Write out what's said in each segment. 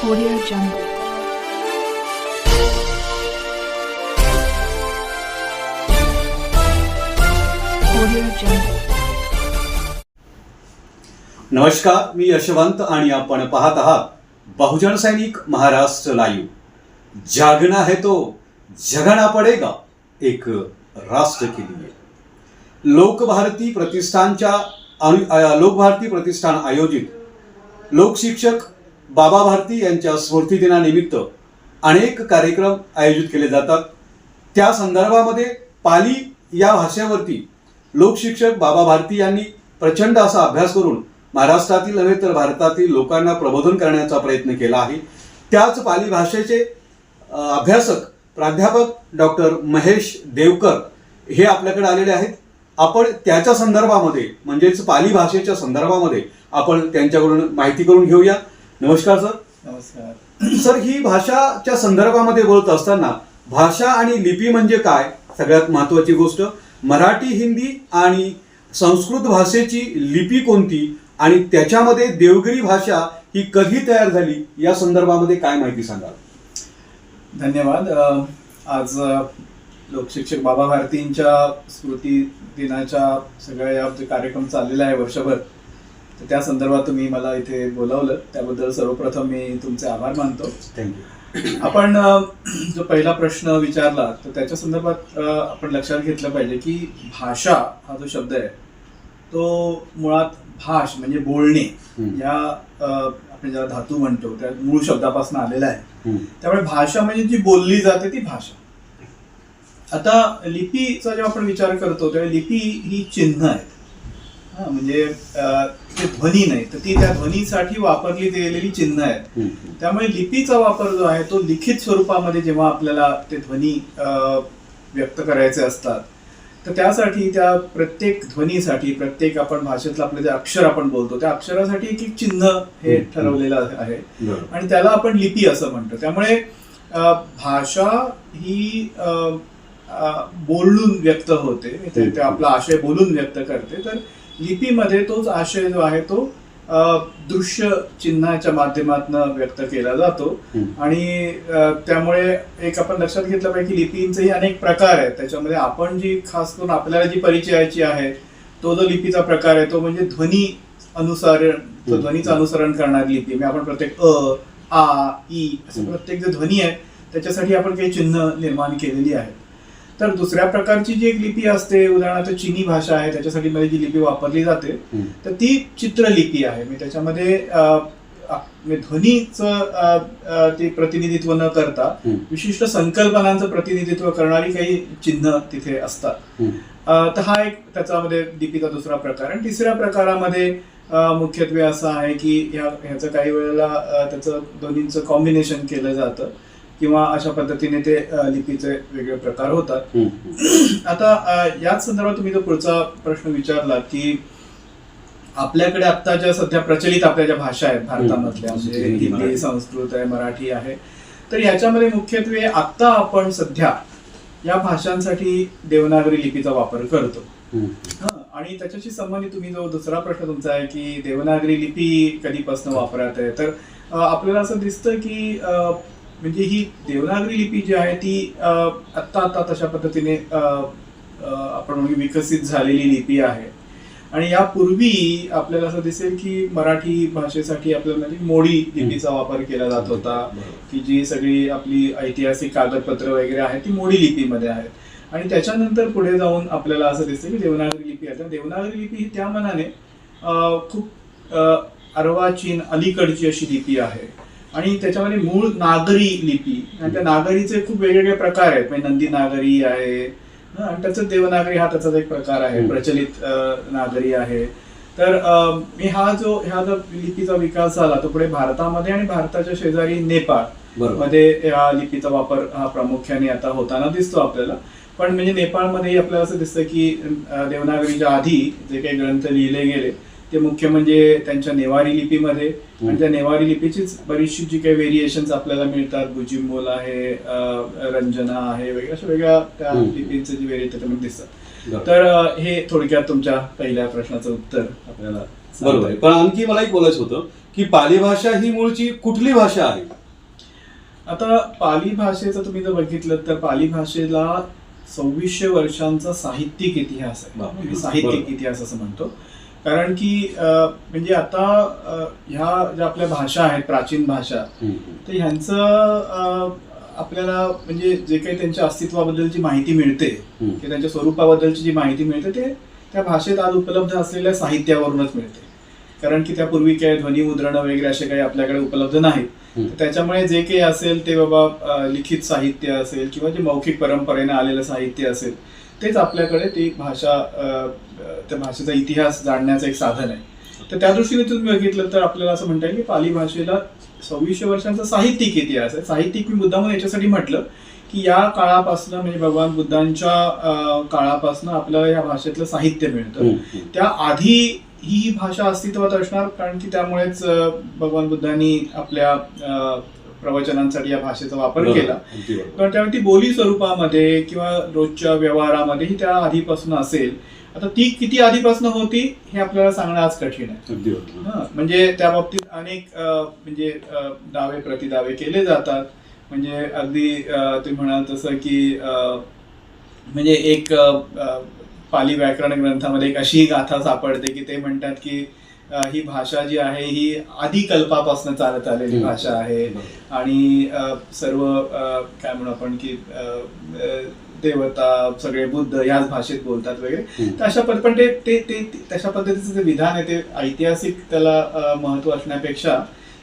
Audio Jungle. Audio Jungle. नमस्कार मी यशवंत आणि आपण पाहत आहात बहुजन सैनिक महाराष्ट्र लाईव्ह जागना है तो जगना पडेगा एक राष्ट्र के लिए लोकभारती प्रतिष्ठानच्या लोकभारती प्रतिष्ठान आयोजित लोकशिक्षक बाबा भारती यांच्या स्मृतिदिनानिमित्त अनेक कार्यक्रम आयोजित केले जातात. त्या संदर्भामध्ये पाली या भाषेवरती लोकशिक्षक बाबा भारती यांनी प्रचंड असा अभ्यास करून महाराष्ट्रातील नव्हे तर भारतातील लोकांना प्रबोधन करण्याचा प्रयत्न केला आहे. त्याच पाली भाषेचे अभ्यासक प्राध्यापक डॉक्टर महेश देवकर हे आपल्याकडे आलेले आहेत. आपण त्याच्या संदर्भामध्ये म्हणजेच पाली भाषेच्या संदर्भामध्ये आपण त्यांच्याकडून माहिती करून घेऊया. नमस्कार सर. नमस्कार. सर ही भाषाच्या संदर्भामध्ये बोलत असताना भाषा आणि लिपी म्हणजे काय? सगळ्यात महत्वाची गोष्ट. मराठी हिंदी आणि संस्कृत भाषेची लिपी कोणती? आणि त्याच्यामध्ये देवगिरी भाषा ही कधी तयार झाली? या संदर्भामध्ये काय माहिती सांगाल? धन्यवाद. आज लोकशिक्षक बाबा भारतींच्या स्मृती दिनाच्या सगळ्या या कार्यक्रम चाललेला आहे वर्षभर तर त्या संदर्भात तुम्ही मला इथे बोलावलं. त्याबद्दल सर्वप्रथम मी तुमचे आभार मानतो. थँक्यू आपण जो पहिला प्रश्न विचारला तर त्याच्या संदर्भात आपण लक्षात घेतलं पाहिजे की भाषा हा जो शब्द आहे तो मुळात भाष म्हणजे बोलणे. या आपण ज्याला धातू म्हणतो त्या मूळ शब्दापासून आलेला आहे. त्यामुळे भाषा म्हणजे जी बोलली जाते ती भाषा. आता लिपीचा जेव्हा आपण विचार करतो तेव्हा लिपी ही चिन्ह आहेत. हा म्हणजे ते ध्वनी नाही तर ती त्या ध्वनीसाठी वापरली गेलेली चिन्ह आहेत. त्यामुळे लिपीचा वापर जो आहे तो लिखित स्वरूपामध्ये जेव्हा आपल्याला ते ध्वनी व्यक्त करायचे असतात तर त्यासाठी त्या प्रत्येक ध्वनीसाठी प्रत्येक आपण भाषेतलं आपलं जे अक्षर आपण बोलतो त्या अक्षरासाठी एक एक चिन्ह हे. ठरवलेलं आहे. आणि त्याला आपण लिपी असं म्हणतो. त्यामुळे भाषा ही बोलून व्यक्त होते ते आपला आशय बोलून व्यक्त करते. तर लिपीमध्ये तोच आशय जो आहे तो दृश्य चिन्हाच्या माध्यमातून व्यक्त केला जातो. आणि त्यामुळे एक आपण लक्षात घेतलं पाहिजे की लिपींचेही अनेक प्रकार आहेत. त्याच्यामध्ये आपण जी खास करून आपल्याला जी परिचयाची आहे तो जो लिपीचा प्रकार आहे तो म्हणजे ध्वनी अनुसारण. ध्वनीचं अनुसरण करणारी लिपी. म्हणजे आपण प्रत्येक अ आ ई असे. प्रत्येक जे ध्वनी आहे त्याच्यासाठी आपण काही चिन्ह निर्माण केलेली आहेत. तर दुसऱ्या प्रकारची जी एक लिपी असते उदाहरणार्थ चीनी भाषा आहे त्याच्यासाठी मध्ये जी लिपी वापरली जाते तर ती चित्रलिपी आहे. म्हणजे त्याच्यामध्ये म्हणजे ध्वनीचं ते प्रतिनिधित्व न करता. विशिष्ट संकल्पनांचं प्रतिनिधित्व करणारी काही चिन्ह तिथे असतात. तर हा एक त्याच्यामध्ये लिपीचा दुसरा प्रकार. आणि तिसऱ्या प्रकारामध्ये मुख्यत्वे असं आहे की ह्या ह्याचं काही वेळेला त्याचं दोन्हींचं कॉम्बिनेशन केलं जातं. किंवा अशा पद्धतीने ते लिपीचे वेगळे प्रकार होतात आता याच संदर्भात तुम्ही जो पुढचा प्रश्न विचारला की आपल्याकडे आता ज्या सध्या प्रचलित आपल्या ज्या भाषा आहेत भारतामधल्या. म्हणजे हिंदी. संस्कृत आहे मराठी आहे तर ह्याच्यामध्ये मुख्यत्वे आता आपण सध्या या भाषांसाठी देवनागरी लिपीचा वापर करतो हं, आणि त्याच्याशी संबंधित तुम्ही जो दुसरा प्रश्न तुमचा आहे की देवनागरी लिपी कधीपासून वापरात आहे तर आपल्याला असं दिसतं की म्हणजे ही देवनागरी लिपी जी आहे ती आत्ता आत्ता तशा पद्धतीने आपण विकसित झालेली लिपी आहे. आणि यापूर्वी आपल्याला असं दिसेल की मराठी भाषेसाठी आपल्याला म्हणजे मोडी लिपीचा वापर केला जात होता की जी सगळी आपली ऐतिहासिक कागदपत्र वगैरे आहेत ती मोडी लिपीमध्ये आहेत. आणि त्याच्यानंतर पुढे जाऊन आपल्याला असं दिसतं की देवनागरी लिपी आहे. तर देवनागरी लिपी ही त्या मनाने खूप अर्वाचीन अलीकडची अशी लिपी आहे. आणि त्याच्यामध्ये मूळ नागरी लिपी. आणि त्या नागरीचे खूप वेगवेगळे प्रकार आहेत. म्हणजे नंदी नागरी आहे आणि त्याचं देवनागरी हा त्याचाच एक प्रकार आहे. प्रचलित नागरी आहे. तर मी हा जो ह्या जो लिपीचा विकास झाला तो पुढे भारतामध्ये आणि भारताच्या शेजारी नेपाळमध्ये या लिपीचा वापर हा प्रामुख्याने आता होताना दिसतो आपल्याला. पण म्हणजे नेपाळमध्ये आपल्याला असं दिसतं की देवनागरीच्या आधी जे काही ग्रंथ लिहिले गेले ते मुख्य म्हणजे त्यांच्या नेवारी लिपीमध्ये आणि त्या नेवारी लिपीचीच बरीचशी जी काही व्हेरिएशन्स आपल्याला मिळतात बुजिंबोल आहे रंजना आहे वगैरे अशा वेगळ्या त्या. लिपींचे जे व्हेरिएट त्याच्यामध्ये दिसतात. तर हे थोडक्यात तुमच्या पहिल्या प्रश्नाचं उत्तर आपल्याला बरोबर आहे. पण आणखी मला एक बोलायचं होतं की पाली भाषा ही मूळची कुठली भाषा आहे आता पाली भाषेचं तुम्ही जर बघितलं तर पाली भाषेला सव्वीसशे वर्षांचा साहित्यिक इतिहास आहे. म्हणजे साहित्यिक. इतिहास असं म्हणतो कारण की म्हणजे आता ह्या ज्या आपल्या भाषा आहेत प्राचीन भाषा तर ह्यांचं आपल्याला म्हणजे जे काही त्यांच्या अस्तित्वाबद्दलची माहिती मिळते. किंवा त्यांच्या स्वरूपाबद्दलची जी माहिती मिळते ते त्या भाषेत आज उपलब्ध असलेल्या साहित्यावरूनच मिळते. कारण की त्यापूर्वी काय ध्वनिमुद्रणं वगैरे असे काही आपल्याकडे उपलब्ध नाहीत. त्याच्यामुळे जे काही असेल ते बाबा लिखित साहित्य असेल किंवा जे मौखिक परंपरेने आलेलं साहित्य असेल तेच आपल्याकडे ती भाषा त्या भाषेचा इतिहास जाणण्याचं एक साधन आहे. तर त्या दृष्टीने तुम्ही बघितलं तर आपल्याला असं म्हणता येईल की पाली भाषेला सव्वीसशे वर्षांचा साहित्यिक इतिहास आहे. साहित्यिक मी मुद्दामून याच्यासाठी म्हटलं की या काळापासून म्हणजे भगवान बुद्धांच्या काळापासून आपल्याला या भाषेतलं साहित्य मिळतं. त्या आधी ही भाषा अस्तित्वात असणार कारण की त्यामुळेच भगवान बुद्धांनी आपल्या प्रवचनांसाठी या भाषेचा वापर केला. पण त्यामुळे ती बोली स्वरूपामध्ये किंवा रोजच्या व्यवहारामध्ये ही त्या आधीपासून असेल. आता ती किती आधीपासून होती हे आपल्याला सांगणं आज कठीण आहे. म्हणजे त्या बाबतीत अनेक म्हणजे दावे प्रतिदावे केले जातात. म्हणजे अगदी तुम्ही म्हणाल तसं की अं, म्हणजे एक पाली व्याकरण ग्रंथामध्ये एक अशी गाथा सापडते की ते म्हणतात की ही भाषा जी आहे ही आधी कल्पापासून चालत आलेली. भाषा आहे. आणि सर्व काय म्हणू आपण की देवता सगळे बुद्ध ह्याच भाषेत बोलतात वगैरे. तर अशा पण ते ते तशा पद्धतीचं जे विधान आहे ते ऐतिहासिक त्याला महत्त्व असण्यापेक्षा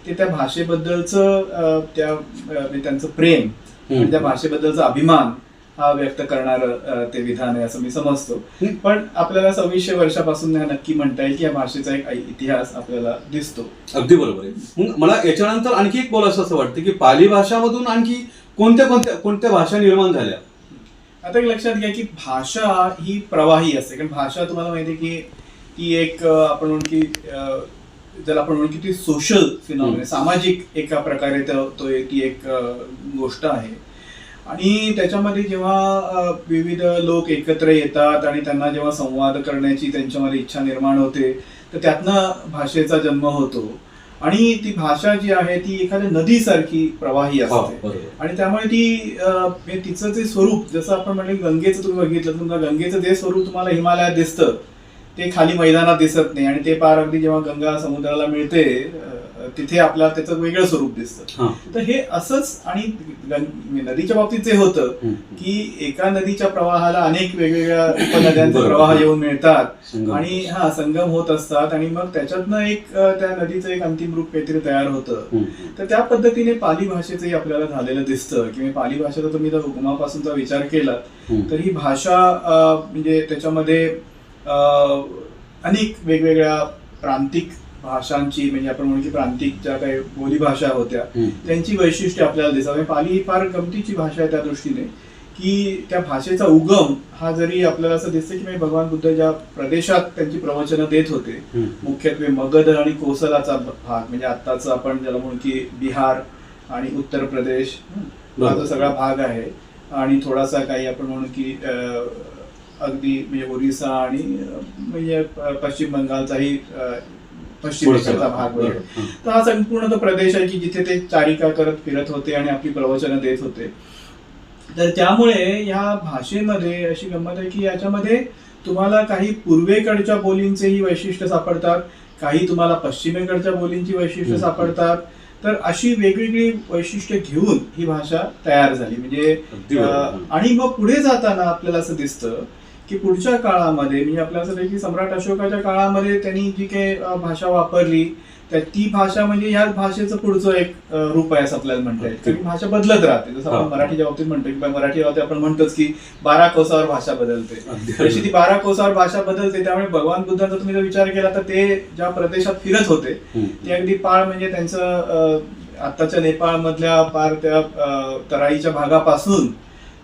ते त्या भाषेबद्दलचं त्या म्हणजे त्यांचं प्रेम आणि त्या भाषेबद्दलचा अभिमान हा व्यक्त करणार ते विधान आहे असं मी समजतो. पण आपल्याला सव्वीसशे वर्षापासून नक्की म्हणता येईल की या भाषेचा एक इतिहास आपल्याला दिसतो. अगदी बरोबर आहे. मला याच्यानंतर आणखी एक बोलायचं असं वाटतं की पाली भाषामधून आणखी कोणत्या कोणत्या कोणत्या भाषा निर्माण झाल्या? आता एक लक्षात घ्या की भाषा ही प्रवाही असते. कारण भाषा तुम्हाला माहिती आहे की ती एक आपण म्हणू की ज्याला आपण म्हणू की ती सोशल फिनॉमिन. सामाजिक एका प्रकारे तो तो ती एक गोष्ट आहे. आणि त्याच्यामध्ये जेव्हा विविध लोक एकत्र येतात आणि त्यांना जेव्हा संवाद करण्याची त्यांच्यामध्ये इच्छा निर्माण होते तर त्यातनं भाषेचा जन्म होतो. आणि ती भाषा जी आहे ती एखाद्या नदीसारखी प्रवाही हा, असते. आणि त्यामुळे ती म्हणजे तिचं जे स्वरूप जसं आपण म्हणलं की गंगेचं तुम्ही बघितलं समजा गंगेचं जे स्वरूप तुम्हाला हिमालयात दिसतं ते खाली मैदानात दिसत नाही. आणि ते पार अगदी जेव्हा गंगा समुद्राला मिळते तिथे आपल्याला त्याचं वेगळं स्वरूप दिसतं तर हे असंच आणि गंग- नदीच्या बाबतीत जे होतं. की एका नदीच्या प्रवाहाला अनेक वेगवेगळ्या उपनद्यांचे. प्रवाह येऊन मिळतात. आणि हा संगम होत असतात आणि मग त्याच्यातनं एक त्या नदीचं एक अंतिम रूप काहीतरी तयार होतं. तर त्या पद्धतीने पाली भाषेचंही आपल्याला झालेलं दिसतं किंवा पाली भाषेचा तुम्ही जर उगमापासूनचा विचार केला. तर ही भाषा म्हणजे त्याच्यामध्ये अनेक वेगवेगळ्या प्रांतिक भाषांची म्हणजे आपण म्हणू की प्रांतिक ज्या काही बोलीभाषा होत्या. त्यांची वैशिष्ट्य आपल्याला दिसतात पाली ही फार गमतीची भाषा आहे त्या दृष्टीने की त्या भाषेचा उगम हा जरी आपल्याला असं दिसतं की भगवान बुद्ध ज्या प्रदेशात त्यांची प्रवचनं देत होते. मुख्यत्वे मगध आणि कोसलाचा भाग म्हणजे आत्ताच आपण ज्याला म्हणू की बिहार आणि उत्तर प्रदेश हा जो सगळा भाग आहे आणि थोडासा काही आपण म्हणू की अगदी म्हणजे ओरिसा आणि म्हणजे पश्चिम बंगालचाही पश्चिम देशाचा भाग. वगैरे. हं. तर हा संपूर्ण तो प्रदेश आहे की जिथे ते चारिका करत फिरत होते आणि आपली प्रवचनं देत होते तर त्यामुळे या भाषेमध्ये अशी गंमत आहे की याच्यामध्ये तुम्हाला काही पूर्वेकडच्या बोलींचेही वैशिष्ट्य सापडतात काही तुम्हाला पश्चिमेकडच्या बोलींची वैशिष्ट्य. सापडतात तर अशी वेगवेगळी वैशिष्ट्य घेऊन ही भाषा तयार झाली म्हणजे आणि मग पुढे जाताना आपल्याला असं दिसतं की पुढच्या काळामध्ये म्हणजे आपल्याला असं की सम्राट अशोकाच्या काळामध्ये त्यांनी जी काही भाषा वापरली तर ती भाषा म्हणजे ह्याच भाषेचं पुढचं एक रूप आहे असं आपल्याला म्हणता येईल कारण भाषा बदलत राहते जसं आपण. मराठीच्या बाबतीत म्हणतो की मराठी बाबतीत आपण म्हणतोच की बारा कोसावर भाषा बदलते तशी ती बारा कोसावर भाषा बदलते त्यामुळे भगवान बुद्धांचा तुम्ही जर विचार केला तर ते ज्या प्रदेशात फिरत होते. ते अगदी पाळ म्हणजे त्यांचं अं, आत्ताच्या नेपाळ मधल्या पार त्या तराईच्या भागापासून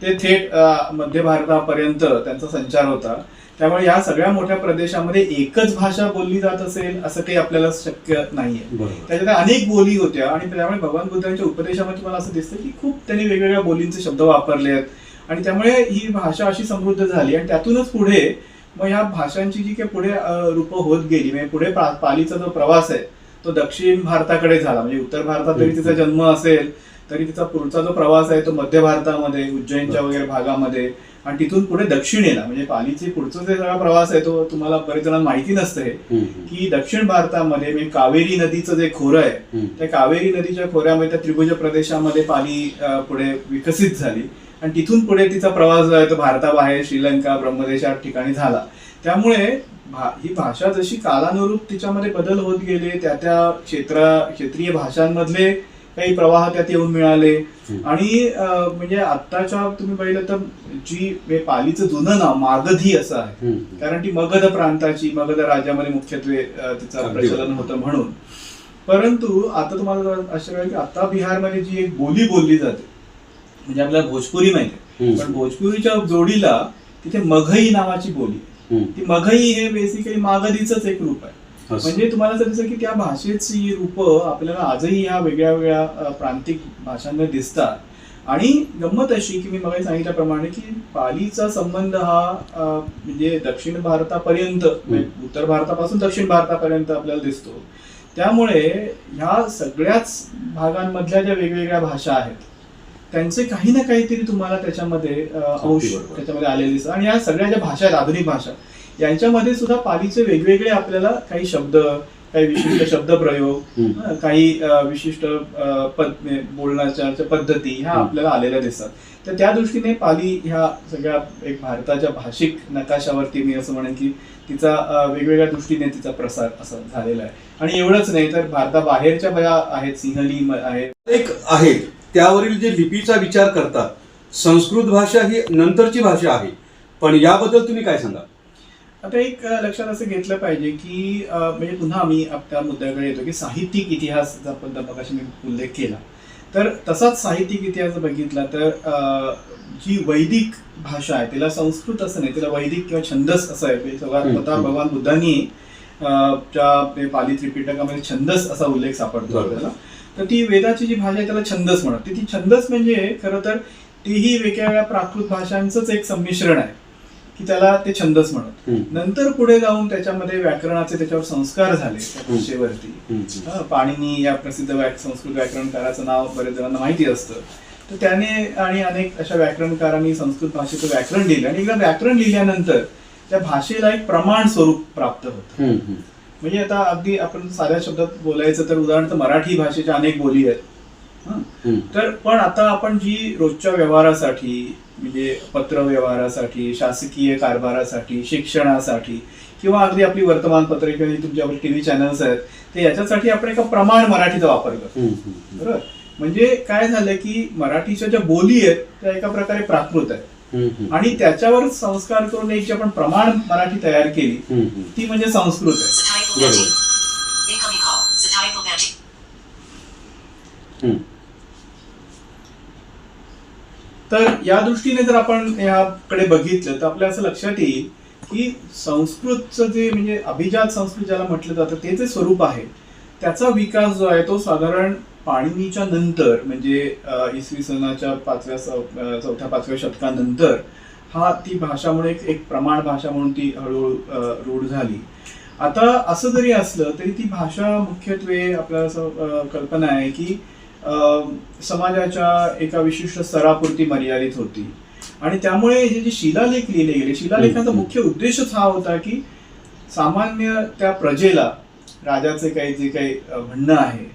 ते थेट मध्य भारतापर्यंत त्यांचा संचार होता. त्यामुळे या सगळ्या मोठ्या प्रदेशामध्ये एकच भाषा बोलली जात असेल असं काही आपल्याला शक्य नाहीये. त्याच्यात अनेक बोली होत्या आणि त्यामुळे भगवान बुद्धांच्या उपदेशामध्ये मला असं दिसतं की खूप त्यांनी वेगवेगळ्या बोलींचे शब्द वापरले आहेत. आणि त्यामुळे ही भाषा अशी समृद्ध झाली आणि त्यातूनच पुढे मग ह्या भाषांची जी काही पुढे रूप होत गेली म्हणजे पुढे पालीचा जो प्रवास आहे तो दक्षिण भारताकडे झाला. म्हणजे उत्तर भारतात जरी तिचा जन्म असेल तरी तिचा पुढचा जो प्रवास आहे तो मध्य भारतामध्ये उज्जैनच्या वगैरे भागामध्ये आणि तिथून पुढे दक्षिणेला. म्हणजे पालीचे पुढचा जे सगळा प्रवास आहे तो तुम्हाला बरेच जणांना माहिती नसतं हे की दक्षिण भारतामध्ये म्हणजे कावेरी नदीचं जे खोरं आहे. त्या कावेरी नदीच्या खोऱ्यामध्ये त्या त्रिभुज प्रदेशामध्ये पाली पुढे विकसित झाली. आणि तिथून पुढे तिचा प्रवास जो आहे तो भारताबाहेर श्रीलंका ब्रह्मदेश या ठिकाणी झाला. त्यामुळे भा- ही भाषा जशी कालानुरूप तिच्यामध्ये बदल होत गेले त्या त्या क्षेत्रा क्षेत्रीय भाषांमधले काही प्रवाह त्यात येऊन मिळाले. आणि म्हणजे आत्ताच्या तुम्ही पाहिलं तर जी पालीचं जुनं नाव मागधी असं आहे. कारण ती मगध प्रांताची मगध राज्यामध्ये मुख्यत्वे तिचं प्रचलन. होतं म्हणून परंतु आता तुम्हाला असं कळेल की आता बिहारमध्ये जी एक बोली बोलली जाते म्हणजे आपल्याला भोजपुरी माहिती. पण भोजपुरीच्या जोडीला तिथे मघई नावाची बोली. ती मघई हे बेसिकली मागधीच एक रूप आहे. म्हणजे तुम्हाला असं दिसतं की त्या भाषेची रूप आपल्याला आजही ह्या वेगळ्या वेगळ्या प्रांतिक भाषांमध्ये दिसतात. आणि गंमत अशी की मी मग सांगितल्याप्रमाणे की पालीचा संबंध हा म्हणजे दक्षिण भारतापर्यंत म्हणजे उत्तर भारतापासून दक्षिण भारतापर्यंत आपल्याला दिसतो. त्यामुळे ह्या सगळ्याच भागांमधल्या ज्या वेगवेगळ्या भाषा आहेत त्यांचे काही ना काहीतरी तुम्हाला त्याच्यामध्ये अंश. त्याच्यामध्ये आलेले दिसतात. आणि या सगळ्या ज्या भाषा आहेत आधुनिक भाषा यांच्यामध्ये सुद्धा पालीचे वेगवेगळे आपल्याला काही शब्द काही विशिष्ट शब्दप्रयोग हम्म. अ, काही विशिष्ट म्हणजे बोलण्याच्या पद्धती ह्या. आपल्याला आलेल्या दिसतात. तर त्या दृष्टीने पाली ह्या सगळ्या एक भारताच्या भाषिक नकाशावरती मी असं म्हणेन की तिचा वेगवेगळ्या दृष्टीने तिचा प्रसार असा झालेला आहे. आणि एवढंच नाही तर भारताबाहेरच्या ज्या आहेत सिंहली म- आहे एक आहे त्यावरील जे लिपीचा विचार करतात संस्कृत भाषा ही नंतरची भाषा आहे. पण याबद्दल तुम्ही काय सांगा आता एक लक्षात असं घेतलं पाहिजे की म्हणजे पुन्हा मी आप- त्या मुद्द्याकडे येतो की साहित्यिक इतिहासचा पण मगाशी मी उल्लेख केला. तर तसाच साहित्यिक इतिहास बघितला तर जी वैदिक भाषा आहे तिला संस्कृत असं नाही तिला वैदिक किंवा छंदस असं आहे. म्हणजे स्वतः. भगवान बुद्धांनी म्हणजे पाली त्रिपिटकामध्ये छंदस असा उल्लेख सापडतो. आपल्याला. तर ती वेदाची जी भाषा आहे त्याला छंदस म्हणत ती छंदस म्हणजे खरं तर तीही वेगवेगळ्या प्राकृत भाषांचंच एक संमिश्रण आहे. की त्याला ते छंदस म्हणत. नंतर पुढे जाऊन त्याच्यामध्ये व्याकरणाचे त्याच्यावर संस्कार झाले त्या. भाषेवरती पाणिनी या प्रसिद्ध संस्कृत व्याकरणकाराचं नाव बरेच जणांना माहिती असतं तर त्याने आणि अनेक अशा व्याकरणकारांनी संस्कृत भाषेचं व्याकरण लिहिलं आणि एकदा व्याकरण लिहिल्यानंतर त्या भाषेला एक प्रमाण स्वरूप प्राप्त होतं. म्हणजे आता अगदी आपण साध्या शब्दात बोलायचं तर उदाहरणार्थ मराठी भाषेच्या अनेक बोली आहेत. तर पण आता आपण जी रोजच्या व्यवहारासाठी म्हणजे पत्र व्यवहारासाठी शासकीय कारभारासाठी शिक्षणासाठी किंवा अगदी आपली वर्तमानपत्रे किंवा जी तुमची आपली टीव्ही चॅनल्स आहेत ते याच्यासाठी आपण एका प्रमाण मराठीचा वापर करतो. बरोबर म्हणजे काय झालं की मराठीच्या ज्या बोली आहेत त्या एका प्रकारे प्राकृत आहेत. आणि त्याच्यावर संस्कार करून एक जी आपण प्रमाण मराठी तयार केली. ती म्हणजे संस्कृत आहे तर या दृष्टीने जर आपण याकडे बघितलं तर आपल्या असं लक्षात येईल की संस्कृतचं जे म्हणजे अभिजात संस्कृत ज्याला म्हटलं जातं ते जे स्वरूप आहे त्याचा विकास जो आहे तो साधारण पाणिनीच्या नंतर म्हणजे इसवी सनाच्या पाचव्या चौथ्या पाचव्या शतकानंतर हा ती भाषामुळे एक- एक प्रमाण भाषा म्हणून ती हळूहळू रूढ झाली. आता असं जरी असलं तरी ती भाषा मुख्यत्वे आपल्याला असं कल्पना आहे की समाजाच्या एका विशिष्ट स्तरापुरती मर्यादित होती आणि त्यामुळे हे जे शिलालेख लिहिले गेले शिलालेखाचा. मुख्य उद्देशच हा होता की सामान्य त्या प्रजेला राजाचे काही जे काही म्हणणं आहे.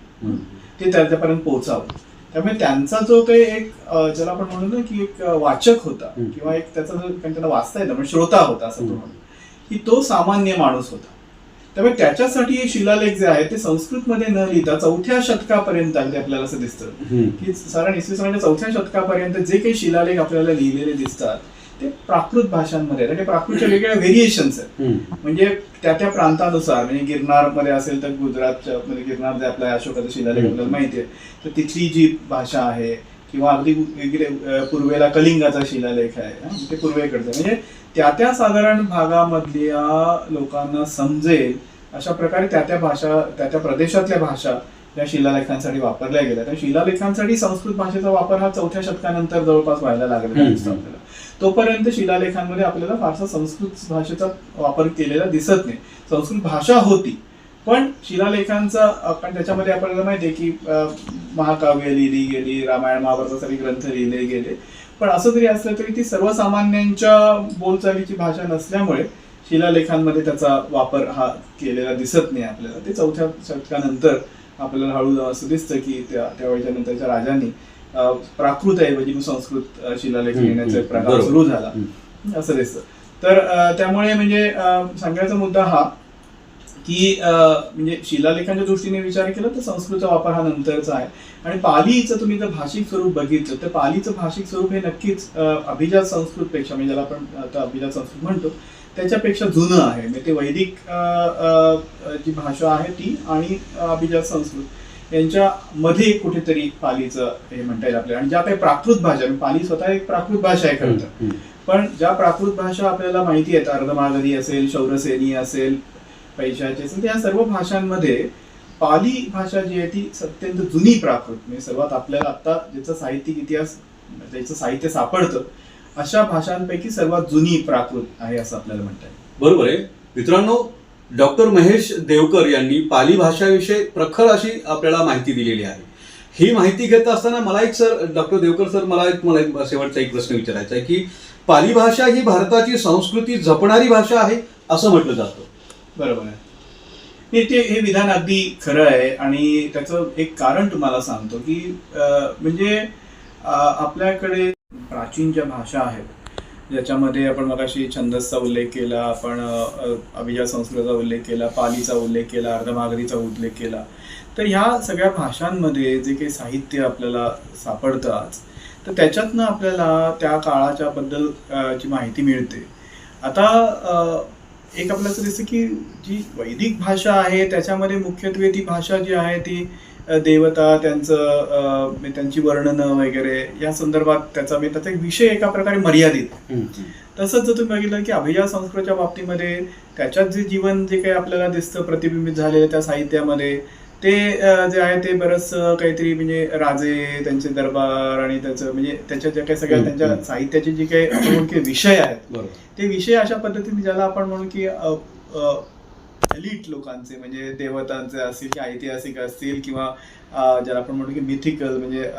ते त्याच्यापर्यंत पोहोचावं त्यामुळे त्यांचा जो काही एक ज्याला आपण म्हणू ना की एक वाचक होता. किंवा एक त्याचा जो त्यांना वाचता येतं म्हणजे श्रोता होता असं तो हम्म. म्हणू की तो सामान्य माणूस होता त्यामुळे त्याच्यासाठी हे शिलालेख जे आहेत ते संस्कृतमध्ये न लिहिता चौथ्या शतकापर्यंत अगदी आपल्याला असं दिसतं. की साधारण इसवी सनाच्या चौथ्या शतकापर्यंत जे काही शिलालेख आपल्याला लिहिलेले दिसतात ते प्राकृत भाषांमध्ये ते प्राकृतच्या वेगवेगळ्या व्हेरिएशन्स आहेत. म्हणजे त्या त्या प्रांतानुसार म्हणजे गिरनारमध्ये असेल तर गुजरातच्या म्हणजे गिरनार जे आपल्या अशोकाचा शिलालेख. आपल्याला माहिती आहे तर तिथली जी भाषा आहे किंवा अगदी पूर्वेला कलिंगाचा शिलालेख आहे ते पूर्वेकडचं आहे. म्हणजे त्या त्या साधारण भागामधल्या लोकांना समजेल अशा प्रकारे त्या त्या भाषा त्या त्या प्रदेशातल्या भाषा या शिलालेखांसाठी वापरल्या गेल्या. त्या शिलालेखांसाठी संस्कृत भाषेचा वापर हा चौथ्या शतकानंतर जवळपास व्हायला लागलेला हम्म. दिसतो आपल्याला. तोपर्यंत शिलालेखांमध्ये आपल्याला फारसा संस्कृत भाषेचा वापर केलेला दिसत नाही. संस्कृत भाषा होती. पण शिलालेखांचा कारण त्याच्यामध्ये आपल्याला माहिती आहे की महाकाव्य लिहिली गेली रामायण महाभारतासारखे ग्रंथ लिहिले गेले. पण असं जरी असलं तरी ती सर्वसामान्यांच्या बोलचालीची भाषा नसल्यामुळे शिलालेखांमध्ये त्याचा वापर हा केलेला दिसत नाही आपल्याला ते चौथ्या शतकानंतर आपल्याला हळू असं दिसतं की त्या त्यावेळेच्या नंतरच्या राजांनी अ, प्राकृतऐवजी संस्कृत शिलालेख लिहिण्याचा प्रकार. सुरू झाला. असं दिसतं तर त्यामुळे म्हणजे सांगायचा मुद्दा हा की म्हणजे शिलालेखांच्या दृष्टीने विचार केला तर संस्कृतचा वापर हा नंतरचा आहे. आणि पालीचं तुम्ही जर भाषिक स्वरूप बघितलं तर पालीचं भाषिक स्वरूप हे नक्कीच अभिजात संस्कृतपेक्षा म्हणजे ज्याला आपण आता अभिजात संस्कृत म्हणतो त्याच्यापेक्षा जुनं आहे. म्हणजे ते वैदिक जी भाषा आहे ती आणि अभिजात संस्कृत. यांच्या मध्ये कुठेतरी पालीचं हे म्हणता येईल आपल्याला. आणि ज्या काही प्राकृत भाषा पाली स्वतः एक प्राकृत भाषा आहे खरं तर. पण ज्या प्राकृत भाषा आपल्याला माहिती आहेत अर्धमागधी असेल शौरसेनी असेल पैशाची. असेल या सर्व भाषांमध्ये पाली भाषा जी आहे ती अत्यंत जुनी प्राकृत. म्हणजे सर्वात आपल्याला आता ज्याचा साहित्यिक इतिहास ज्याचं साहित्य सापडतं अशा भाषांपैकी सर्वात जुनी प्राकृत आहे असं आपल्याला म्हणता येईल. बरोबर आहे. मित्रांनो डॉक्टर महेश देवकर यांनी पाली भाषाविषयी प्रखर अशी आपल्याला माहिती दिलेली आहे. ही माहिती घेत असताना मला एक सर डॉक्टर देवकर सर मला एक मला एक शेवटचा एक प्रश्न विचारायचा आहे की पाली भाषा ही भारताची संस्कृती जपणारी भाषा आहे असं म्हटलं जातं. बरोबर आहे. हे ते हे विधान अगदी खरं आहे आणि त्याचं एक कारण तुम्हाला सांगतो की म्हणजे आपल्याकडे प्राचीन ज्या भाषा आहेत ज्याच्यामध्ये आपण मगाशी छंदसचा उल्लेख केला आपण अभिजात संस्कृतचा उल्लेख केला पालीचा उल्लेख केला अर्धमागरीचा उल्लेख केला तर ह्या सगळ्या भाषांमध्ये जे काही साहित्य आपल्याला सापडतं आज तर त्याच्यातनं आपल्याला त्या काळाच्या बद्दल ची माहिती मिळते. आता एक आपल्याला असं दिसतं की जी वैदिक भाषा आहे त्याच्यामध्ये मुख्यत्वे ती भाषा जी आहे ती देवता त्यांचं म्हणजे त्यांची वर्णनं वगैरे या संदर्भात त्याचा म्हणजे त्याचा एक विषय एका प्रकारे मर्यादित. तसंच जर तुम्ही बघितलं की अभिजात संस्कृतच्या बाबतीमध्ये त्याच्यात जे जीवन जे काही आपल्याला दिसतं प्रतिबिंबित झालेलं त्या साहित्यामध्ये ते जे आहे ते बरंच काहीतरी म्हणजे राजे त्यांचे दरबार आणि त्याचं म्हणजे त्याच्या ज्या काही सगळ्या त्यांच्या. साहित्याचे जे काही आपण की विषय आहेत ते विषय अशा पद्धतीने ज्याला आपण म्हणू की एलिट लोकांचे म्हणजे देवतांचे असतील किंवा ऐतिहासिक असतील किंवा ज्याला आपण म्हणू की मिथिकल म्हणजे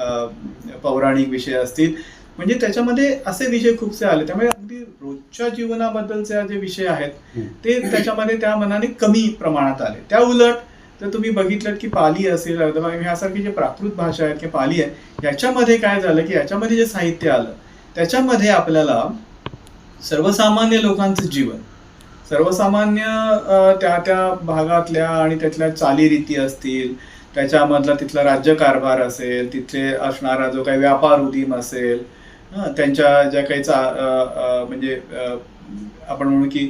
पौराणिक विषय असतील म्हणजे त्याच्यामध्ये असे विषय खूपसे आले त्यामुळे अगदी रोजच्या जीवनाबद्दलचे जे विषय आहेत. ते त्याच्यामध्ये त्या मनाने कमी प्रमाणात आले त्या उलट तर तुम्ही बघितलं की पाली असेल अर्धमाग ह्यासारखी जे प्राकृत भाषा आहेत किंवा पाली आहे याच्यामध्ये काय झालं की याच्यामध्ये जे साहित्य आलं त्याच्यामध्ये आपल्याला सर्वसामान्य लोकांचं जीवन सर्वसामान्य त्या त्या भागातल्या आणि त्यातल्या चालीरीती असतील त्याच्यामधला तिथला राज्यकारभार असेल तिथले असणारा जो काही व्यापार उदीम असेल त्यांच्या ज्या काही चा म्हणजे आपण म्हणू की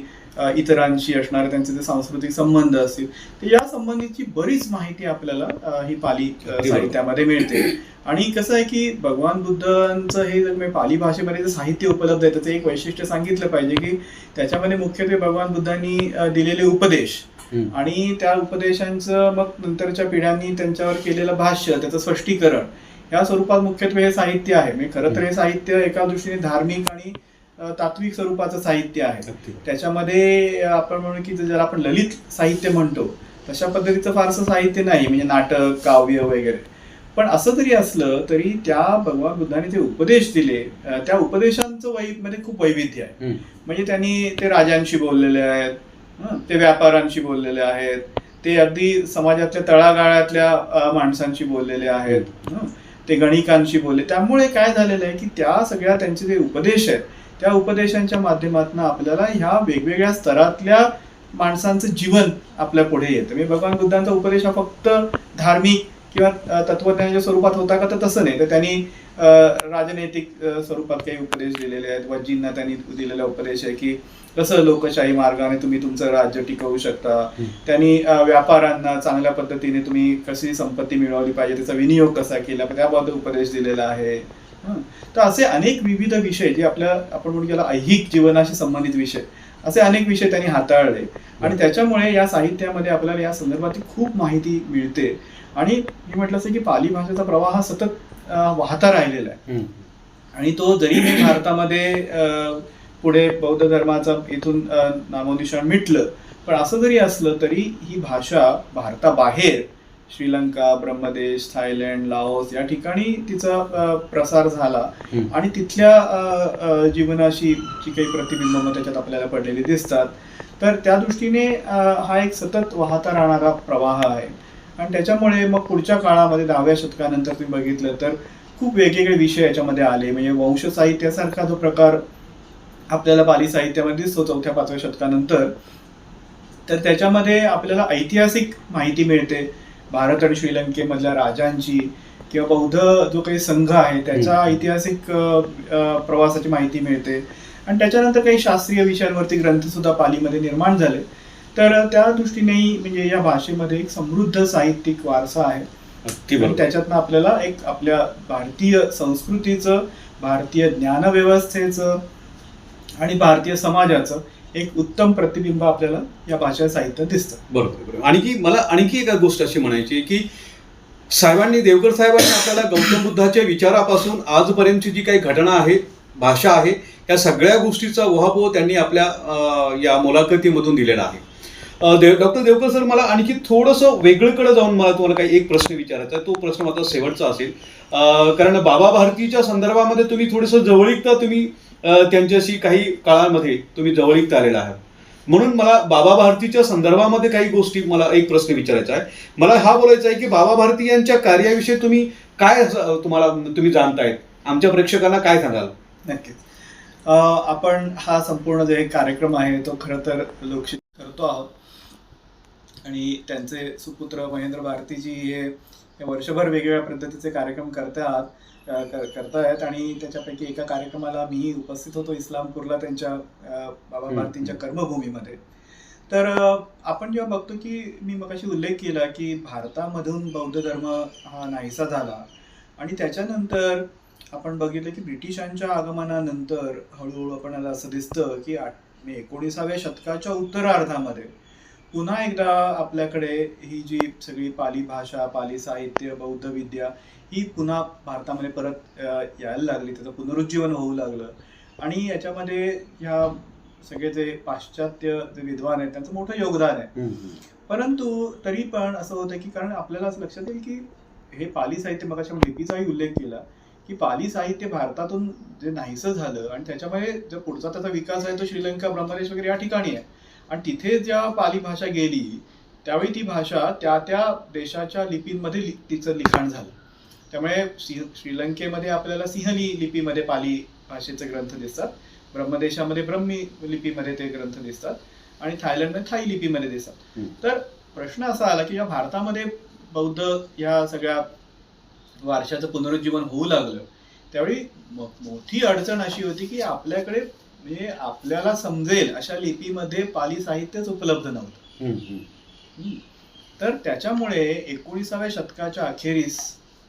इतरांशी असणारे त्यांचे जे सांस्कृतिक संबंध असतील तर या संबंधीची बरीच माहिती आपल्याला ही पाली साहित्यामध्ये मिळते. आणि कसं आहे की भगवान बुद्धांचं हे जर मी पाली भाषेमध्ये जे साहित्य उपलब्ध आहे त्याचं एक वैशिष्ट्य सांगितलं पाहिजे की त्याच्यामध्ये मुख्यत्वे भगवान बुद्धांनी दिलेले उपदेश. आणि त्या उपदेशांचं मग नंतरच्या पिढ्यांनी त्यांच्यावर केलेलं भाष्य त्याचं स्पष्टीकरण या स्वरूपात मुख्यत्वे हे साहित्य आहे. म्हणजे खरं तर हे साहित्य एका दृष्टीने धार्मिक आणि तात्विक स्वरूपाचं साहित्य आहे. त्याच्यामध्ये आपण म्हणू की ज्याला आपण ललित साहित्य म्हणतो तशा पद्धतीचं फारसं साहित्य नाही म्हणजे नाटक काव्य वगैरे. पण असं जरी असलं तरी त्या भगवान बुद्धाने जे उपदेश दिले त्या उपदेशांचं वै मध्ये खूप वैविध्य आहे. म्हणजे त्यांनी ते राजांशी बोललेले आहेत ते व्यापाऱ्यांशी बोललेले आहेत ते अगदी समाजातल्या तळागाळातल्या माणसांशी बोललेले आहेत ते गणिकांशी बोलले. त्यामुळे काय झालेलं आहे की त्या सगळ्या त्यांचे जे उपदेश आहेत त्या उपदेशांच्या माध्यमातून आपल्याला ह्या वेगवेगळ्या स्तरातल्या माणसांचं जीवन आपल्या पुढे येतं. म्हणजे भगवान बुद्धांचा उपदेश हा फक्त धार्मिक किंवा तत्वज्ञानाच्या स्वरूपात होता का तर तसं नाही. तर त्यांनी राजनैतिक स्वरूपात काही उपदेश दिलेले आहेत. वजींना त्यांनी दिलेला उपदेश आहे की कसं लोकशाही मार्गाने तुम्ही तुमचं राज्य टिकवू शकता. त्यांनी व्यापाऱ्यांना चांगल्या पद्धतीने तुम्ही कशी संपत्ती मिळवली पाहिजे त्याचा विनियोग कसा केला? त्याबद्दल उपदेश दिलेला आहे. तर असे अनेक विविध विषय जे आपल्या आपण म्हणू गेला ऐहिक जीवनाशी संबंधित विषय असे अनेक विषय त्यांनी हाताळले. आणि त्याच्यामुळे या साहित्यामध्ये आपल्याला या संदर्भातली खूप माहिती मिळते. आणि मी म्हटलं असं की पाली भाषेचा प्रवाह हा सतत वाहता राहिलेला आहे. आणि तो जरी मी भारतामध्ये पुढे बौद्ध धर्माचं इथून नामोनिशाण मिटलं पण असं जरी असलं तरी ही भाषा भारताबाहेर श्रीलंका ब्रह्मदेश थायलंड लाओस या ठिकाणी तिचा प्रसार झाला. आणि तिथल्या जीवनाशी जी काही प्रतिबिंब मग त्याच्यात आपल्याला पडलेली दिसतात. तर त्या दृष्टीने हा एक सतत वाहता राहणारा प्रवाह आहे. आणि त्याच्यामुळे मग पुढच्या काळामध्ये दहाव्या शतकानंतर तुम्ही बघितलं तर खूप वेगवेगळे विषय याच्यामध्ये आले. म्हणजे वंश साहित्यासारखा जो प्रकार आपल्याला पाली साहित्यामध्ये दिसतो चौथ्या पाचव्या शतकानंतर तर त्याच्यामध्ये आपल्याला ऐतिहासिक माहिती मिळते. भारत आणि श्रीलंकेमधल्या राजांची किंवा बौद्ध जो काही संघ आहे त्याच्या ऐतिहासिक प्रवासाची माहिती मिळते. आणि त्याच्यानंतर काही शास्त्रीय विषयांवरती ग्रंथ सुद्धा पालीमध्ये निर्माण झाले. तर त्या दृष्टीनेही म्हणजे या भाषेमध्ये एक समृद्ध साहित्यिक वारसा आहे. त्याच्यातनं आपल्याला एक आपल्या भारतीय संस्कृतीचं भारतीय ज्ञानव्यवस्थेचं आणि भारतीय समाजाचं एक उत्तम प्रतिबिंब आपल्याला या भाषा साहित्यात दिसतं. बरोबर बरोबर. आणखी मला आणखी एक गोष्ट अशी म्हणायची की साहेबांनी देवकर साहेबांनी आपल्याला गौतम बुद्धाच्या विचारापासून आजपर्यंतची जी काही घटना आहे भाषा आहे या सगळ्या गोष्टीचा उहापोह त्यांनी आपल्या या मुलाखतीमधून दिलेला आहे. देव डॉक्टर देवकर सर मला आणखी थोडंसं वेगळंकडे जाऊन मला तुम्हाला काही एक प्रश्न विचारायचा आहे. तो प्रश्न माझा शेवटचा असेल. कारण बाबा भारतीच्या संदर्भामध्ये तुम्ही थोडंसं जवळीकता तुम्ही त्यांच्याशी काही काळामध्ये तुम्ही जवळीकता आलेला आहात. म्हणून मला बाबा भारतीच्या संदर्भामध्ये काही गोष्टी मला एक प्रश्न विचारायचा आहे. मला हा बोलायचा आहे की बाबा भारती यांच्या कार्याविषयी तुम्ही काय असं तुम्हाला तुम्ही जाणतायत? आमच्या प्रेक्षकांना काय सांगाल? नक्कीच. आपण हा संपूर्ण जो एक कार्यक्रम आहे तो खरं तर लोकशित करतो आहोत. आणि त्यांचे सुपुत्र महेंद्र भारतीजी हे वर्षभर वेगवेगळ्या पद्धतीचे कार्यक्रम करतात करतायत आणि त्याच्यापैकी एका कार्यक्रमाला मीही उपस्थित होतो इस्लामपूरला त्यांच्या बाबा. भारतींच्या कर्मभूमीमध्ये तर आपण जेव्हा बघतो की मी मगाशी उल्लेख केला की भारतामधून बौद्ध धर्म हा नाहीसा झाला आणि त्याच्यानंतर आपण बघितलं की ब्रिटिशांच्या आगमनानंतर हळूहळू आपल्याला असं दिसतं की आठ एकोणीसाव्या शतकाच्या उत्तरार्धामध्ये पुन्हा एकदा आपल्याकडे ही जी सगळी पाली भाषा पाली साहित्य बौद्ध विद्या ही पुन्हा भारतामध्ये परत यायला लागली. त्याचं पुनरुज्जीवन होऊ लागलं. आणि याच्यामध्ये ह्या सगळे जे पाश्चात्य जे विद्वान आहेत त्यांचं मोठं योगदान आहे. परंतु तरी पण असं होतं की कारण आपल्याला असं लक्षात येईल की हे पाली साहित्य मगाशी आपण लिपीचाही उल्लेख केला की पाली साहित्य भारतातून जे नाहीसं झालं आणि त्याच्यामुळे जो पुढचा त्याचा विकास आहे तो श्रीलंका ब्रह्मदेश वगैरे या ठिकाणी आहे. आणि तिथे ज्या पाली भाषा गेली त्यावेळी ती भाषा त्या त्या देशाच्या लिपींमध्ये लि- तिचं लिखाण झालं. त्यामुळे श्री श्रीलंकेमध्ये आपल्याला सिंहली लिपीमध्ये पाली भाषेचे ग्रंथ दिसतात. ब्रह्मदेशामध्ये ब्रह्मी लिपीमध्ये ते ग्रंथ दिसतात. आणि थायलंडमध्ये थाई लिपीमध्ये दिसतात. तर प्रश्न असा आला की या भारतामध्ये बौद्ध या सगळ्या वारशाचं पुनरुज्जीवन होऊ लागलं. त्यावेळी मोठी अडचण अशी होती की आपल्याकडे म्हणजे आपल्याला समजेल अशा लिपीमध्ये पाली साहित्यच उपलब्ध नव्हतं. तर त्याच्यामुळे एकोणीसाव्या शतकाच्या अखेरीस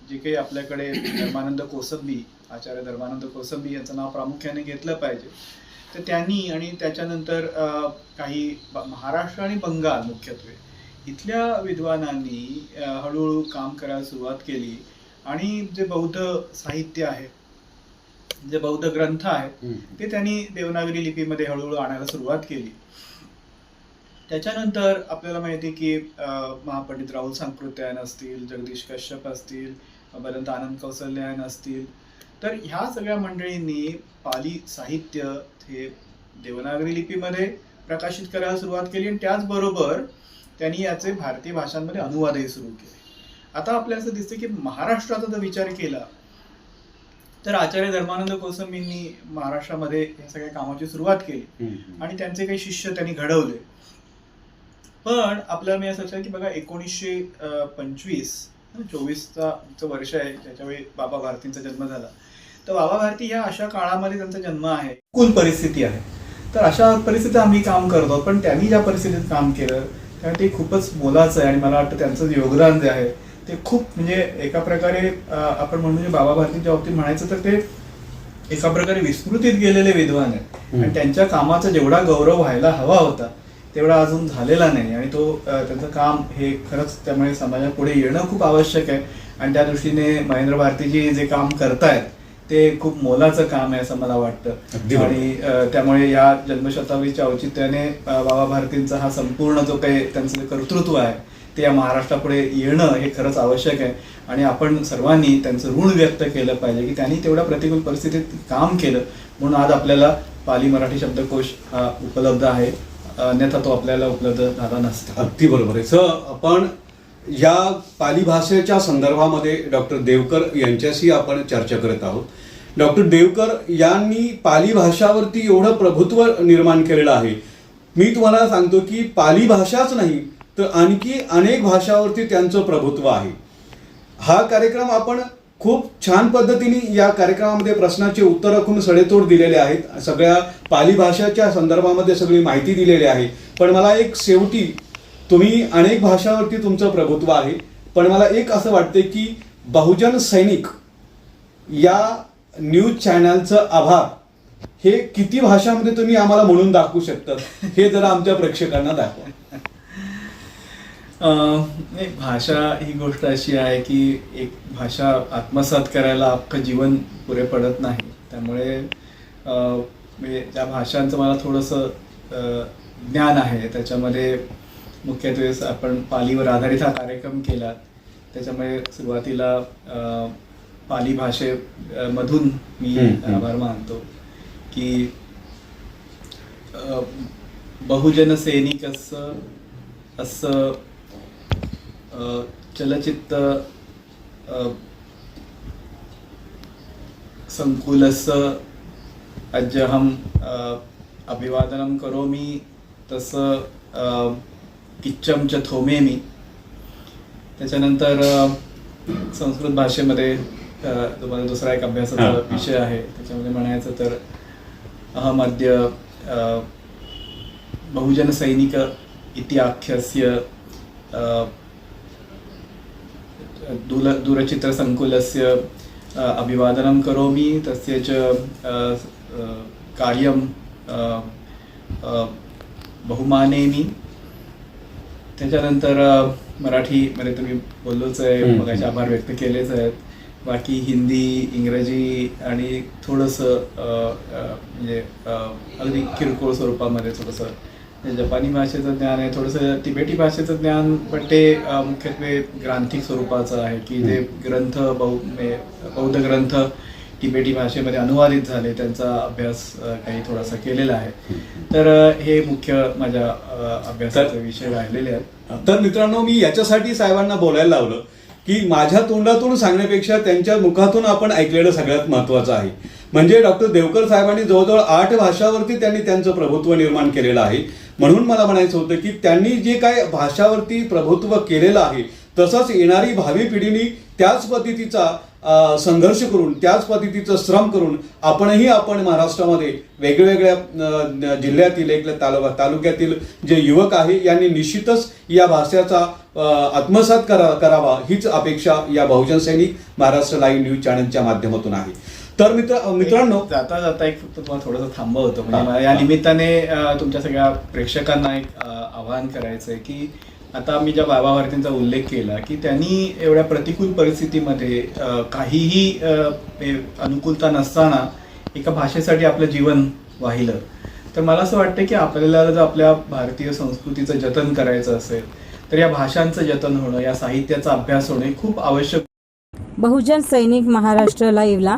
जे काही आपल्याकडे धर्मानंद कोसंबी आचार्य धर्मानंद कोसंबी यांचं नाव प्रामुख्याने घेतलं पाहिजे. तर त्यांनी आणि त्याच्यानंतर काही महाराष्ट्र आणि बंगाल मुख्यत्वे इथल्या विद्वानांनी हळूहळू काम करायला सुरुवात केली. आणि जे बौद्ध साहित्य आहे जे बौद्ध ग्रंथ आहेत ते त्यांनी देवनागरी लिपीमध्ये हळूहळू आणायला सुरुवात केली. त्याच्यानंतर आपल्याला माहिती की महापंडित राहुल सांकृत्यायन असतील जगदीश कश्यप असतील अभयंत आनंद कौसल्यायन असतील. तर ह्या सगळ्या मंडळींनी पाली साहित्य हे देवनागरी लिपीमध्ये प्रकाशित करायला सुरुवात केली आणि त्याचबरोबर त्यांनी याचे भारतीय भाषांमध्ये अनुवादही सुरू केले. आता आपल्याला असं दिसतं की महाराष्ट्राचा जर विचार केला तर आचार्य धर्मानंद कोसंबींनी महाराष्ट्रामध्ये या सगळ्या कामाची सुरुवात केली. आणि त्यांचे काही शिष्य त्यांनी घडवले. पण आपल्याला मी असं लक्षात की बघा एकोणीसशे पंचवीस चोवीसचा वर्ष आहे त्याच्यावेळी बाबा भारतींचा जन्म झाला तर बाबा भारती ह्या अशा काळामध्ये त्यांचा जन्म आहे. कुल परिस्थिती आहे. तर अशा परिस्थितीत आम्ही काम करतो पण त्यांनी ज्या परिस्थितीत काम केलं त्या ते खूपच मोलाचं आहे आणि मला वाटतं त्यांचं योगदान जे आहे ते खूप म्हणजे एका प्रकारे आपण म्हणून जे बाबा भारतीच्या बाबतीत म्हणायचं तर ते एका प्रकारे विस्मृतीत गेलेले विद्वान आहेत. आणि त्यांच्या कामाचा जेवढा गौरव व्हायला हवा होता तेवढा अजून झालेला नाही आणि तो त्यांचं काम हे खरंच त्यामुळे समाजात पुढे येणं खूप आवश्यक आहे आणि त्या दृष्टीने महेंद्र भारतीजी जे काम करतायत ते खूप मोलाचं काम आहे असं मला वाटतं. आणि त्यामुळे या जन्मशताब्दीच्या औचित्याने बाबा भारतींचा हा संपूर्ण जो काही त्यांचं कर्तृत्व आहे ते या महाराष्ट्रापुढे येणं हे खरंच आवश्यक आहे. आणि आपण सर्वांनी त्यांचं ऋण व्यक्त केलं पाहिजे की त्यांनी तेवढ्या प्रतिकूल परिस्थितीत काम केलं. म्हणून आज आपल्याला पाली मराठी शब्दकोश हा उपलब्ध आहे. अन्यथा तो आपल्याला उपलब्ध झाला नसता. अगदी बरोबर आहे. सर आपण या पाली भाषेच्या संदर्भामध्ये डॉक्टर देवकर यांच्याशी आपण चर्चा करत आहोत. डॉक्टर देवकर यांनी पाली भाषावरती एवढं प्रभुत्व निर्माण केलेलं आहे. मी तुम्हाला सांगतो की पाली भाषाच नाही तर आणखी अनेक भाषावरती त्यांचं प्रभुत्व आहे. हा कार्यक्रम आपण खूप छान पद्धतीने या कार्यक्रमामध्ये प्रश्नाचे उत्तर राखून सडेतोड दिलेले आहेत. सगळ्या पाली भाषेच्या संदर्भामध्ये सगळी माहिती दिलेली आहे. पण मला एक शेवटी तुम्ही अनेक भाषावरती तुमचं प्रभुत्व आहे. पण मला एक असं वाटते की बहुजन सैनिक या न्यूज चॅनलचं आभार हे किती भाषामध्ये तुम्ही आम्हाला म्हणून दाखवू शकतात हे जरा आमच्या प्रेक्षकांना दाखवा. एक भाषा ही गोष्ट अशी आहे की एक भाषा आत्मसात करायला अख्खं जीवन पुरे पडत नाही त्यामुळे म्हणजे त्या भाषांचं मला थोडंसं ज्ञान आहे त्याच्यामध्ये मुख्यत्वे आपण पालीवर आधारित हा कार्यक्रम केला त्याच्यामुळे सुरुवातीला पाली भाषे अं, मधून मी. आभार मानतो की बहुजन सैनिक असं असं अ, संकुलस्य अद्यहं अ, अभिवादनं करोमि तसं किच्चम च थोमेमि त्याच्यानंतर अ, संस्कृत भाषेमध्ये तुम्हाला दुसरा एक अभ्यासाचा. विषय आहे त्याच्यामध्ये म्हणायचं तर अहम अद्य बहुजन सैनिक इति आख्यस्य दूल दूरचित्रसङ्कुलस्य अभिवादनं करोमि तस्य च कार्यं बहुमानेमि त्याच्यानंतर अ, मराठीमध्ये तुम्ही बोललोच आहे. मगाशी आभार व्यक्त केलेच आहेत बाकी हिंदी इंग्रजी आणि थोडंसं म्हणजे अगदी किरकोळ स्वरूपामध्ये थोडंसं म्हणजे जपानी भाषेचं ज्ञान आहे थोडंसं तिबेटी भाषेचं ज्ञान पण ते मुख्यत्वे ग्रांथिक स्वरूपाचं आहे की जे ग्रंथ बौ बौद्ध ग्रंथ तिबेटी भाषेमध्ये अनुवादित झाले त्यांचा अभ्यास काही थोडासा केलेला आहे. तर हे मुख्य माझ्या अभ्यासाचे विषय राहिलेले आहेत. तर मित्रांनो मी याच्यासाठी साहेबांना बोलायला लावलं की माझ्या तोंडातून सांगण्यापेक्षा त्यांच्या मुखातून आपण ऐकलेलं सगळ्यात महत्वाचं आहे. म्हणजे डॉक्टर देवकर साहेबांनी जवळजवळ आठ भाषावरती त्यांनी त्यांचं प्रभुत्व निर्माण केलेलं आहे. म्हणून मला म्हणायचं होतं की त्यांनी जे काय भाषावरती प्रभुत्व केलेलं आहे तसंच येणारी भावी पिढीनी त्याच पद्धतीचा संघर्ष करून त्याच पद्धतीचं श्रम करून आपणही आपण महाराष्ट्रामध्ये वेगवेगळ्या जिल्ह्यातील एक तालुका तालुक्यातील जे युवक आहे यांनी निश्चितच या भाषेचा आत्मसात करा करावा हीच अपेक्षा या बहुजन सैनिक महाराष्ट्र लाईव्ह न्यूज चॅनलच्या माध्यमातून आहे. तर मित्र मित्रांनो जाता जाता एक फक्त तुम्हाला थोडंसं थांबवतो म्हणजे हा. मला या निमित्ताने तुमच्या सगळ्या प्रेक्षकांना एक आवाहन करायचं आहे की आता मी ज्या बाबा भारतींचा उल्लेख केला की त्यांनी एवढ्या प्रतिकूल परिस्थितीमध्ये काहीही हे अनुकूलता नसताना एका भाषेसाठी आपलं जीवन वाहिलं तर मला असं वाटतं की आपल्याला जर आपल्या भारतीय संस्कृतीचं जतन करायचं असेल तर या भाषांचं जतन होणं या साहित्याचा अभ्यास होणे खूप आवश्यक बहुजन सैनिक महाराष्ट्र लाईव्हला